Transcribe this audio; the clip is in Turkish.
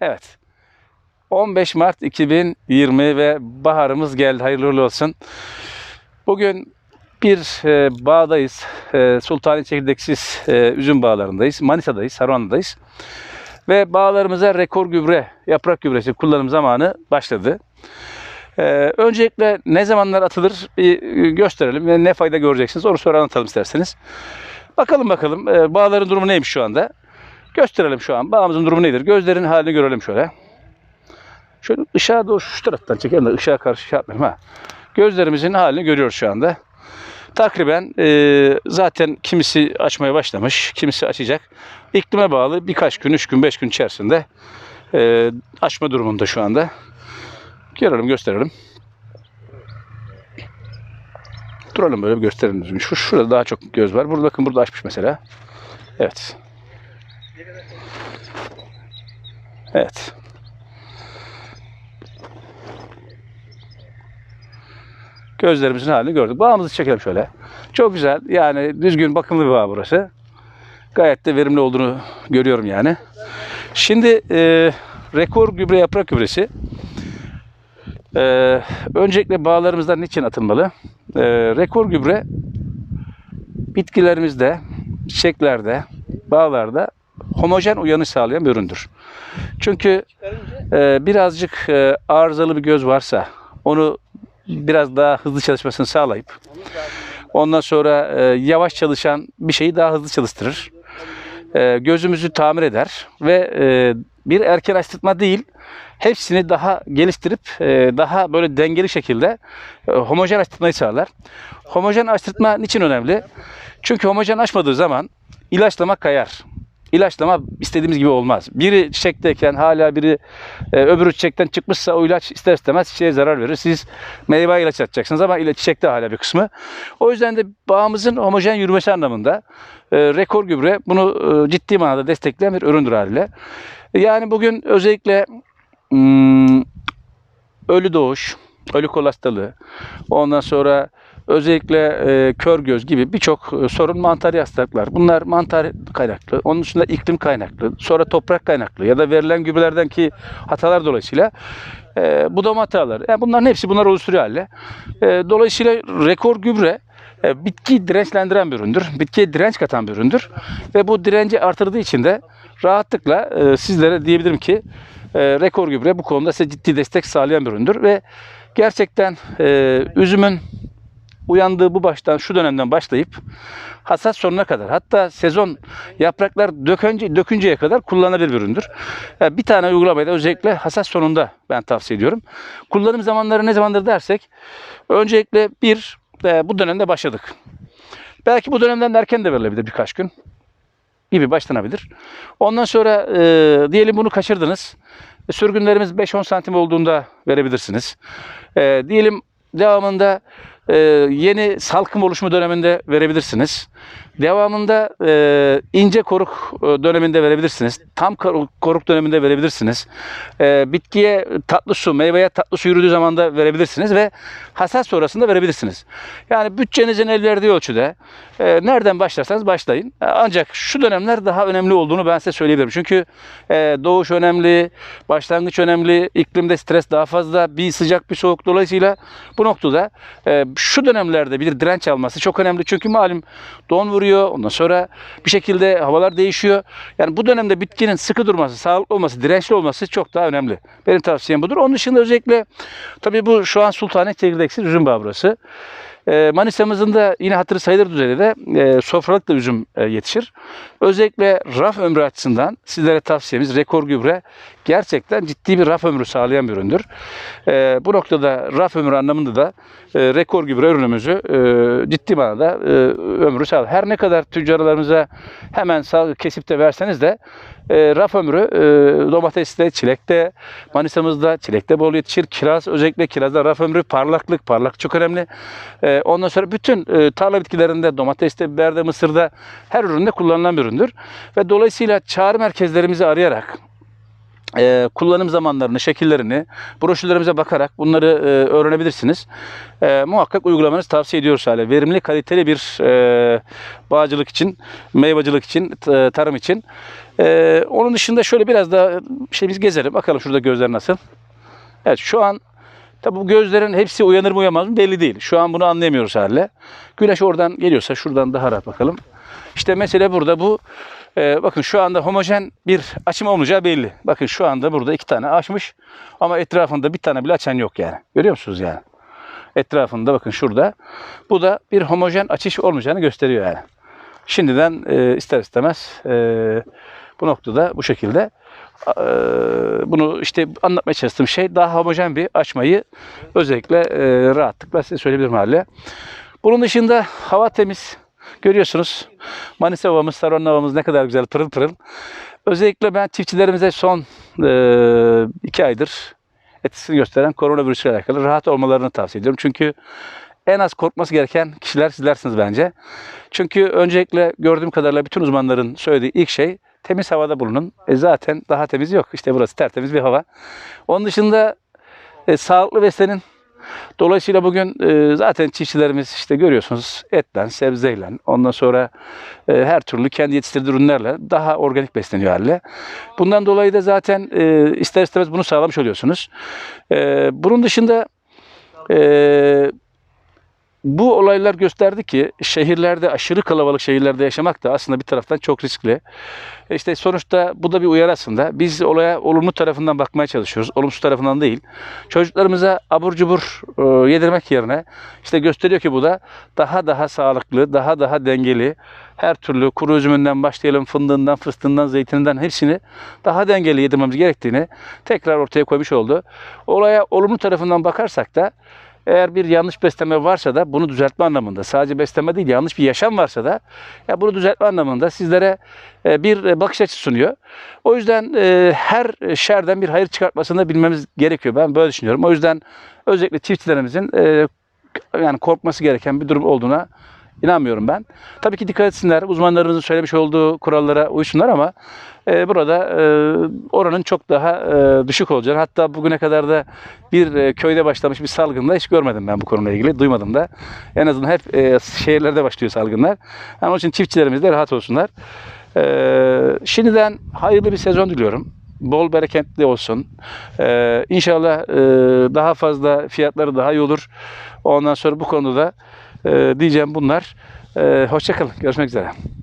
Evet. 15 Mart 2020 ve baharımız geldi. Hayırlı olsun. Bugün bir e, bağdayız. E, Sultani Çekirdeksiz e, üzüm bağlarındayız. Manisa'dayız, Saruhan'dayız. Ve bağlarımıza rekor gübre, yaprak gübresi kullanım zamanı başladı. E, öncelikle ne zamanlar atılır bir e, gösterelim ve ne fayda göreceksiniz onu sonra anlatalım isterseniz. Bakalım bakalım e, bağların durumu neymiş şu anda. Gösterelim şu an. Bağımızın durumu nedir? Gözlerin halini görelim şöyle. Şöyle ışığa doğru şu taraftan çekelim de ışığa karşı şey yapmayalım ha. Gözlerimizin halini görüyoruz şu anda. Takriben e, zaten kimisi açmaya başlamış, kimisi açacak. İklime bağlı birkaç gün, üç gün, beş gün içerisinde e, açma durumunda şu anda. Görelim, gösterelim. Duralım böyle bir gösterelim. Şu, şurada daha çok göz var. Burada bakın burada açmış mesela. Evet. Evet. Gözlerimizin halini gördük. Bağımızı çekelim şöyle. Çok güzel. Yani düzgün bakımlı bir bağ burası. Gayet de verimli olduğunu görüyorum yani. Şimdi e, rekor gübre yaprak gübresi. E, öncelikle bağlarımızdan niçin atılmalı? E, rekor gübre bitkilerimizde, çiçeklerde, bağlarda homojen uyanış sağlayan bir üründür. Çünkü e, birazcık e, arızalı bir göz varsa onu biraz daha hızlı çalışmasını sağlayıp ondan sonra e, yavaş çalışan bir şeyi daha hızlı çalıştırır. E, gözümüzü tamir eder ve e, bir erken açtırma değil hepsini daha geliştirip e, daha böyle dengeli şekilde e, homojen açtırmayı sağlar. Homojen açtırma niçin önemli? Çünkü homojen açmadığı zaman ilaçlama kayar. İlaçlama istediğimiz gibi olmaz. Biri çiçekteyken hala biri e, öbürü çiçekten çıkmışsa o ilaç ister istemez çiçeğe zarar verir. Siz meyve ilaç atacaksınız ama ila- çiçekte hala bir kısmı. O yüzden de bağımızın homojen yürümesi anlamında e, rekor gübre bunu e, ciddi manada destekleyen bir üründür haliyle. Yani bugün özellikle hmm, ölü doğuş, ölü kol hastalığı, ondan sonra özellikle e, kör göz gibi birçok e, sorun mantar hastalıklar. Bunlar mantar kaynaklı, onun dışında iklim kaynaklı, sonra toprak kaynaklı ya da verilen gübrelerden ki hatalar dolayısıyla e, budama hataları. Yani bunların hepsi bunlar oluşturuyor hale. E, dolayısıyla rekor gübre e, bitkiyi dirençlendiren bir üründür. Bitkiye direnç katan bir üründür. Ve bu direnci artırdığı için de rahatlıkla e, sizlere diyebilirim ki e, rekor gübre bu konuda size ciddi destek sağlayan bir üründür. Ve gerçekten e, üzümün uyandığı bu baştan şu dönemden başlayıp hasat sonuna kadar hatta sezon yapraklar dökünce, dökünceye kadar kullanılabilir bir üründür. Yani bir tane uygulamayı da özellikle hasat sonunda ben tavsiye ediyorum. Kullanım zamanları ne zamandır dersek öncelikle bir e, bu dönemde başladık. Belki bu dönemden de erken de verilebilir birkaç gün gibi başlanabilir. Ondan sonra e, diyelim bunu kaçırdınız. E, Sürgünlerimiz 5-10 santim olduğunda verebilirsiniz. E, diyelim devamında e, yeni salkım oluşumu döneminde verebilirsiniz. Devamında e, ince koruk e, döneminde verebilirsiniz. Tam koruk, döneminde verebilirsiniz. E, bitkiye tatlı su, meyveye tatlı su yürüdüğü zaman da verebilirsiniz ve hasat sonrasında verebilirsiniz. Yani bütçenizin el verdiği ölçüde e, nereden başlarsanız başlayın. E, ancak şu dönemler daha önemli olduğunu ben size söyleyebilirim. Çünkü e, doğuş önemli, başlangıç önemli, iklimde stres daha fazla, bir sıcak bir soğuk dolayısıyla bu noktada e, şu dönemlerde bir direnç alması çok önemli. Çünkü malum don vuruyor, ondan sonra bir şekilde havalar değişiyor. Yani bu dönemde bitkinin sıkı durması, sağlıklı olması, dirençli olması çok daha önemli. Benim tavsiyem budur. Onun dışında özellikle tabii bu şu an Sultani Çekirdeksiz üzüm bağı burası. E, Manisa'mızın da yine hatırı sayılır düzeyde de e, sofralık da üzüm e, yetişir. Özellikle raf ömrü açısından sizlere tavsiyemiz rekor gübre gerçekten ciddi bir raf ömrü sağlayan bir üründür. E, bu noktada raf ömrü anlamında da e, rekor gübre ürünümüzü ciddi manada ömrü sağlar. Her ne kadar tüccarlarımıza hemen kesip de verseniz de e, raf ömrü e, domateste, çilekte, Manisa'mızda çilekte bol yetişir. Kiraz özellikle kirazda raf ömrü parlaklık, parlak çok önemli. E, ondan sonra bütün e, tarla bitkilerinde domateste, biberde, mısırda her üründe kullanılan bir üründür. Ve dolayısıyla çağrı merkezlerimizi arayarak e, kullanım zamanlarını, şekillerini broşürlerimize bakarak bunları e, öğrenebilirsiniz. E, muhakkak uygulamanızı tavsiye ediyoruz hale. Verimli, kaliteli bir e, bağcılık için, meyvacılık için, t- tarım için. E, onun dışında şöyle biraz daha şey biz gezelim. Bakalım şurada gözler nasıl. Evet şu an tabi bu gözlerin hepsi uyanır mı uyanmaz mı belli değil. Şu an bunu anlayamıyoruz hale. Güneş oradan geliyorsa şuradan daha rahat bakalım. İşte mesele burada bu. Ee, bakın şu anda homojen bir açım olmayacağı belli. Bakın şu anda burada iki tane açmış ama etrafında bir tane bile açan yok yani. Görüyor musunuz yani? Etrafında bakın şurada. Bu da bir homojen açış olmayacağını gösteriyor yani. Şimdiden e, ister istemez e, bu noktada bu şekilde e, bunu işte anlatmaya çalıştığım şey daha homojen bir açmayı özellikle e, rahatlıkla size söyleyebilirim hale. Bunun dışında hava temiz. Görüyorsunuz Manisa havamız, Saron havamız ne kadar güzel pırıl pırıl. Özellikle ben çiftçilerimize son e, iki aydır etkisini gösteren koronavirüsle alakalı rahat olmalarını tavsiye ediyorum. Çünkü en az korkması gereken kişiler sizlersiniz bence. Çünkü öncelikle gördüğüm kadarıyla bütün uzmanların söylediği ilk şey temiz havada bulunun. E zaten daha temiz yok. İşte burası tertemiz bir hava. Onun dışında e, sağlıklı beslenin. Dolayısıyla bugün e, zaten çiftçilerimiz işte görüyorsunuz etle, sebzeyle, ondan sonra e, her türlü kendi yetiştirdiği ürünlerle daha organik besleniyor haliyle. Bundan dolayı da zaten e, ister istemez bunu sağlamış oluyorsunuz. E, bunun dışında e, bu olaylar gösterdi ki şehirlerde aşırı kalabalık şehirlerde yaşamak da aslında bir taraftan çok riskli. İşte sonuçta bu da bir uyarı aslında. Biz olaya olumlu tarafından bakmaya çalışıyoruz. Olumsuz tarafından değil. Çocuklarımıza abur cubur e, yedirmek yerine işte gösteriyor ki bu da daha daha sağlıklı, daha daha dengeli. Her türlü kuru üzümünden başlayalım, fındığından, fıstığından, zeytininden hepsini daha dengeli yedirmemiz gerektiğini tekrar ortaya koymuş oldu. Olaya olumlu tarafından bakarsak da eğer bir yanlış besleme varsa da bunu düzeltme anlamında sadece besleme değil yanlış bir yaşam varsa da ya bunu düzeltme anlamında sizlere e, bir e, bakış açısı sunuyor. O yüzden e, her şerden bir hayır çıkartmasını da bilmemiz gerekiyor. Ben böyle düşünüyorum. O yüzden özellikle çiftçilerimizin yani korkması gereken bir durum olduğuna inanmıyorum ben. Tabii ki dikkat etsinler. Uzmanlarımızın söylemiş olduğu kurallara uysunlar ama e, burada e, oranın çok daha e, düşük olacağını hatta bugüne kadar da bir e, köyde başlamış bir salgında hiç görmedim ben bu konuyla ilgili. Duymadım da. En azından hep e, şehirlerde başlıyor salgınlar. Yani onun için çiftçilerimiz de rahat olsunlar. E, şimdiden hayırlı bir sezon diliyorum. Bol bereketli olsun. E, inşallah e, daha fazla fiyatları daha iyi olur. Ondan sonra bu konuda da diyeceğim bunlar. E, hoşçakalın. Görüşmek üzere.